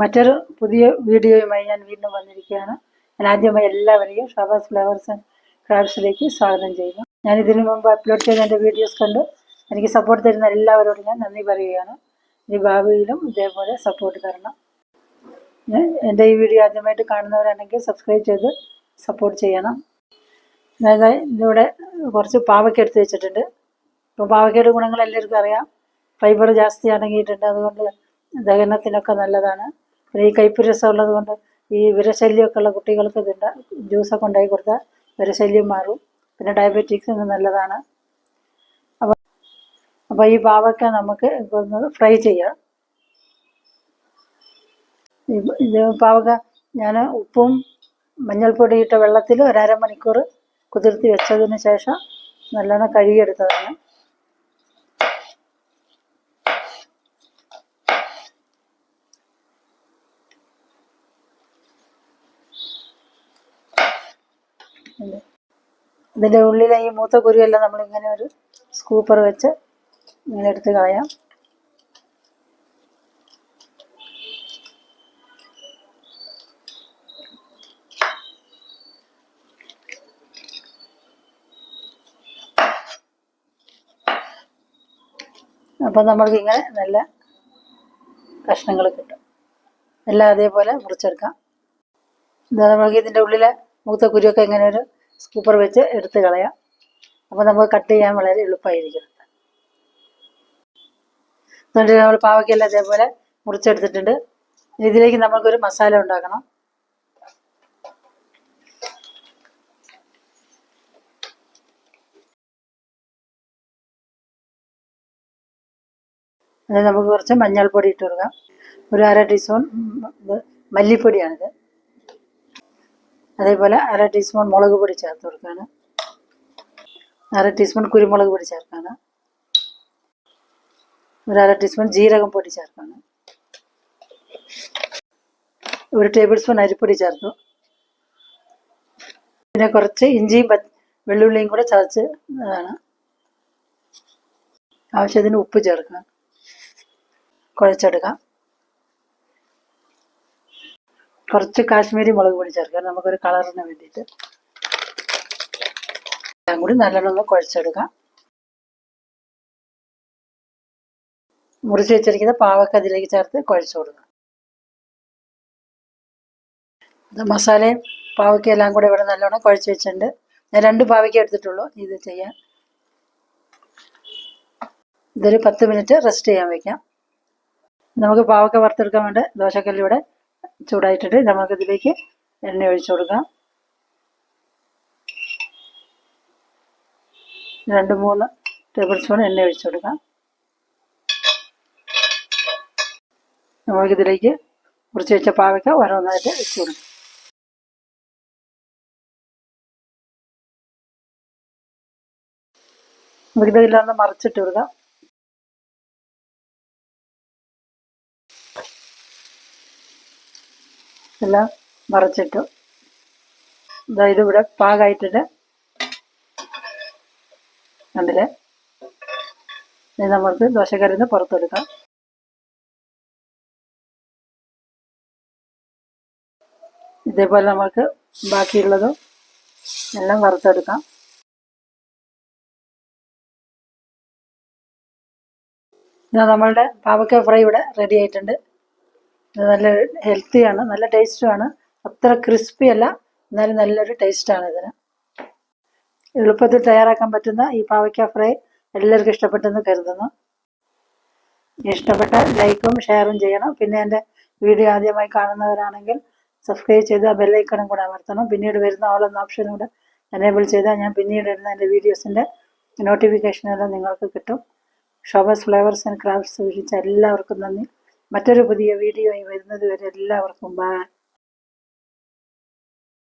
മറ്റൊരു പുതിയ വീഡിയോയുമായി ഞാൻ വീണ്ടും വന്നിരിക്കുകയാണ്. ഞാൻ ആദ്യമായി എല്ലാവരെയും ഷാബാസ് ഫ്ലവേഴ്സ് ആൻഡ് ക്രാഫ്റ്റ്സിലേക്ക് സ്വാഗതം ചെയ്യുന്നു. ഞാൻ ഇതിനു മുമ്പ് അപ്ലോഡ് ചെയ്ത എന്റെ വീഡിയോസ് കണ്ട് എനിക്ക് സപ്പോർട്ട് തരുന്ന എല്ലാവരോടും ഞാൻ നന്ദി പറയുകയാണ്. ഇനി ഭാവിയിലും ഇതേപോലെ സപ്പോർട്ട് തരണം. എന്റെ ഈ വീഡിയോ ആദ്യമായിട്ട് കാണുന്നവരാണെങ്കിൽ സബ്സ്ക്രൈബ് ചെയ്ത് സപ്പോർട്ട് ചെയ്യണം. അതായത് ഇതിവിടെ കുറച്ച് പാവയ്ക്ക എടുത്ത് വെച്ചിട്ടുണ്ട്. ഇപ്പോൾ പാവയ്ക്കയുടെ ഗുണങ്ങൾ എല്ലാവർക്കും അറിയാം. ഫൈബർ ജാസ്തി അടങ്ങിയിട്ടുണ്ട് അതുകൊണ്ട് ദഹനത്തിനൊക്കെ നല്ലതാണ്. ഈ കയ്പ്പ് രസമുള്ളത് കൊണ്ട് ഈ വിരശല്യമൊക്കെ ഉള്ള കുട്ടികൾക്ക് ഇതുണ്ട് ജ്യൂസൊക്കെ ഉണ്ടാക്കി കൊടുത്താൽ വിരശല്യം മാറും. പിന്നെ ഡയബറ്റിക്സിന് നല്ലതാണ്. അപ്പം അപ്പോൾ ഈ പാവയ്ക്ക നമുക്ക് ഒന്ന് ഫ്രൈ ചെയ്യാം. ഇത് പാവക്ക ഞാൻ ഉപ്പും മഞ്ഞൾപ്പൊടി ഇട്ട വെള്ളത്തിൽ ഒരര മണിക്കൂർ കുതിർത്തി വെച്ചതിന് ശേഷം നല്ലോണം കഴുകിയെടുത്തതാണ്. ഇത്. ഇതിന്റെ ഉള്ളിലെ ഈ മൂത്ത കുരുവെല്ലാം നമ്മളിങ്ങനെ ഒരു സ്കൂപ്പർ വെച്ച് ഇങ്ങനെ എടുത്ത് കളയാം. അപ്പം നമ്മൾക്ക് ഇങ്ങനെ നല്ല കഷ്ണങ്ങൾ കിട്ടും. എല്ലാം അതേപോലെ മുറിച്ചെടുക്കാം. ഇതാ നമ്മൾക്ക് ഇതിന്റെ ഉള്ളിലെ മൂത്ത കുരുവൊക്കെ ഇങ്ങനെ ഒരു സ്കൂപ്പർ വെച്ച് എടുത്ത് കളയാം. അപ്പോൾ നമുക്ക് കട്ട് ചെയ്യാൻ വളരെ എളുപ്പമായിരിക്കും എന്നിട്ട് നമ്മൾ പാവയ്ക്കെല്ലാം ഇതേപോലെ മുറിച്ചെടുത്തിട്ടുണ്ട്. ഇതിലേക്ക് നമ്മൾക്കൊരു മസാല ഉണ്ടാക്കണം. അത് നമുക്ക് കുറച്ച് മഞ്ഞൾപ്പൊടി ഇട്ട് കൊടുക്കാം. ഒരു അര ടീസ്പൂൺ ഇത് മല്ലിപ്പൊടിയാണിത്. അതേപോലെ അര ടീസ്പൂൺ മുളക് പൊടി ചേർത്ത് കൊടുക്കുകയാണ്. അര ടീസ്പൂൺ കുരുമുളക് പൊടി ചേർക്കാണ് ഒരു അര ടീസ്പൂൺ ജീരകം പൊടി ചേർക്കാണ് ഒരു ടേബിൾ സ്പൂൺ അരിപ്പൊടി ചേർത്തു. പിന്നെ കുറച്ച് ഇഞ്ചിയും വെള്ളുള്ളിയും കൂടെ ചതച്ച് ഇതാണ് ആവശ്യത്തിന് ഉപ്പ് ചേർക്കുക. കുഴച്ചെടുക്കാം. കുറച്ച് കാശ്മീരി മുളക് പൊടി ചേർക്കാം. നമുക്കൊരു കളറിന് വേണ്ടിയിട്ട്. എല്ലാം കൂടി നല്ലോണം ഒന്ന് കുഴച്ചെടുക്കാം. മുറിച്ച് വെച്ചിരിക്കുന്ന പാവക്ക അതിലേക്ക് ചേർത്ത് കുഴച്ചു കൊടുക്കാം. ഇത് മസാലയും പാവയ്ക്ക എല്ലാം കൂടെ ഇവിടെ നല്ലോണം കുഴച്ച് വെച്ചിട്ടുണ്ട്. ഞാൻ രണ്ട് പാവയ്ക്ക എടുത്തിട്ടുള്ളൂ. ഇത് ചെയ്യാൻ ഇതൊരു പത്ത് മിനിറ്റ് റെസ്റ്റ് ചെയ്യാൻ വെക്കാം. നമുക്ക് പാവക്ക വറുത്തെടുക്കാൻ വേണ്ടി ദോശക്കല്ലിവിടെ. ചൂടായിട്ടിട്ട് നമുക്ക് ഇതിലേക്ക് എണ്ണ ഒഴിച്ചു കൊടുക്കാം. രണ്ട് മൂന്ന് ടേബിൾ സ്പൂൺ എണ്ണ ഒഴിച്ചു കൊടുക്കാം. നമുക്കിതിലേക്ക് കുറച്ച് വെച്ച പാവയ്ക്ക ഓരോന്നായിട്ട് വെച്ചു കൊടുക്കാം. നമുക്കിതെല്ലാം ഒന്ന് മറിച്ചിട്ട് കൊടുക്കാം. എല്ലാം മറച്ചിട്ടു. അതായത് ഇവിടെ പാകമായിട്ടിട്ട് കണ്ടില്ലേ ഇനി നമുക്ക് ദോശക്കരുന്ന് പുറത്തെടുക്കാം ഇതേപോലെ നമുക്ക് ബാക്കിയുള്ളതും എല്ലാം വറുത്തെടുക്കാം. ഇതാ നമ്മളുടെ പാവക്ക ഫ്രൈ ഇവിടെ റെഡി ആയിട്ടുണ്ട്. ഇത് നല്ല ഹെൽത്തിയാണ് നല്ല ടേസ്റ്റുമാണ് അത്ര ക്രിസ്പി അല്ല എന്നാലും നല്ലൊരു ടേസ്റ്റാണ് ഇതിന്. എളുപ്പത്തിൽ തയ്യാറാക്കാൻ പറ്റുന്ന ഈ പാവയ്ക്ക ഫ്രൈ എല്ലാവർക്കും ഇഷ്ടപ്പെട്ടെന്ന് കരുതുന്നു. ഇഷ്ടപ്പെട്ട ലൈക്കും ഷെയറും ചെയ്യണം. പിന്നെ എന്റെ വീഡിയോ ആദ്യമായി കാണുന്നവരാണെങ്കിൽ സബ്സ്ക്രൈബ് ചെയ്ത് ആ ബെല്ലൈക്കണും കൂടെ അമർത്തണം. പിന്നീട് വരുന്ന ഓൾ ഓപ്ഷനും കൂടെ എനേബിൾ ചെയ്താൽ ഞാൻ പിന്നീട് ഇടുന്ന എന്റെ വീഡിയോസിന്റെ നോട്ടിഫിക്കേഷനെല്ലാം നിങ്ങൾക്ക് കിട്ടും. ഷോബസ് ഫ്ലേവേഴ്സ് ആൻഡ് ക്രാഫ്റ്റ്സ് വീക്ഷിച്ച എല്ലാവർക്കും നന്ദി. മറ്റൊരു പുതിയ വീഡിയോയിൽ വരുന്നത് വരെ എല്ലാവർക്കും ബൈ